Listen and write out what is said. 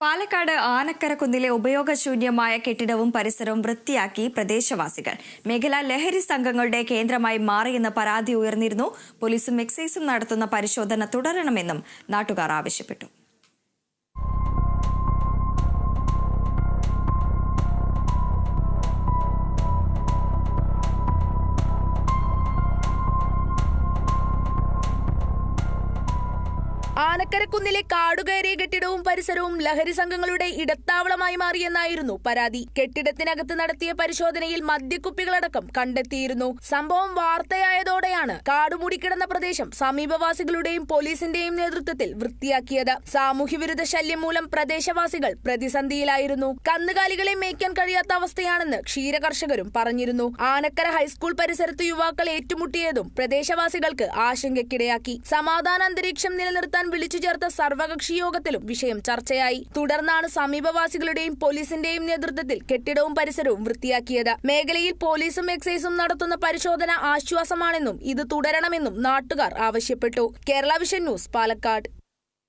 പാലക്കാട് ആനക്കരക്കുന്നിലെ ഉപയോഗശൂന്യമായ കെട്ടിടവും പരിസരവും വൃത്തിയാക്കി പ്രദേശവാസികൾ. മേഖല ലഹരി സംഘങ്ങളുടെ കേന്ദ്രമായി മാറിയെന്ന പരാതി ഉയർന്നിരുന്നു. പോലീസും എക്സൈസും നടത്തുന്ന പരിശോധന തുടരണമെന്നും നാട്ടുകാർ ആവശ്യപ്പെട്ടു. ആനക്കരക്കുന്നിലെ കാടുകയറിയ കെട്ടിടവും പരിസരവും ലഹരി സംഘങ്ങളുടെ ഇടത്താവളമായി മാറിയെന്നായിരുന്നു പരാതി. കെട്ടിടത്തിനകത്ത് നടത്തിയ പരിശോധനയിൽ മദ്യക്കുപ്പികളടക്കം കണ്ടെത്തിയിരുന്നു. സംഭവം വാർത്തയായതോടെയാണ് കാടുമൂടിക്കിടന്ന പ്രദേശം സമീപവാസികളുടെയും പോലീസിന്റെയും നേതൃത്വത്തിൽ വൃത്തിയാക്കിയത്. സാമൂഹ്യവിരുദ്ധ ശല്യം മൂലം പ്രദേശവാസികൾ പ്രതിസന്ധിയിലായിരുന്നു. കന്നുകാലികളെ മേയ്ക്കാൻ കഴിയാത്ത അവസ്ഥയാണെന്ന് ക്ഷീരകർഷകരും പറഞ്ഞിരുന്നു. ആനക്കര ഹൈസ്കൂൾ പരിസരത്ത് യുവാക്കൾ ഏറ്റുമുട്ടിയതും പ്രദേശവാസികൾക്ക് ആശങ്കയ്ക്കിടയാക്കി സമാധാന അന്തരീക്ഷം നിലനിർത്താൻ വിളിച്ചു ചേർത്ത സർവകക്ഷി യോഗത്തിലും വിഷയം ചർച്ചയായി. തുടർന്നാണ് സമീപവാസികളുടെയും പോലീസിന്റെയും നേതൃത്വത്തിൽ കെട്ടിടവും പരിസരവും വൃത്തിയാക്കിയത്. മേഖലയിൽ പോലീസും എക്സൈസും നടത്തുന്ന പരിശോധന ആശ്വാസമാണെന്നും ഇത് തുടരണമെന്നും നാട്ടുകാർ ആവശ്യപ്പെട്ടു. Kerala vision news Palakkad.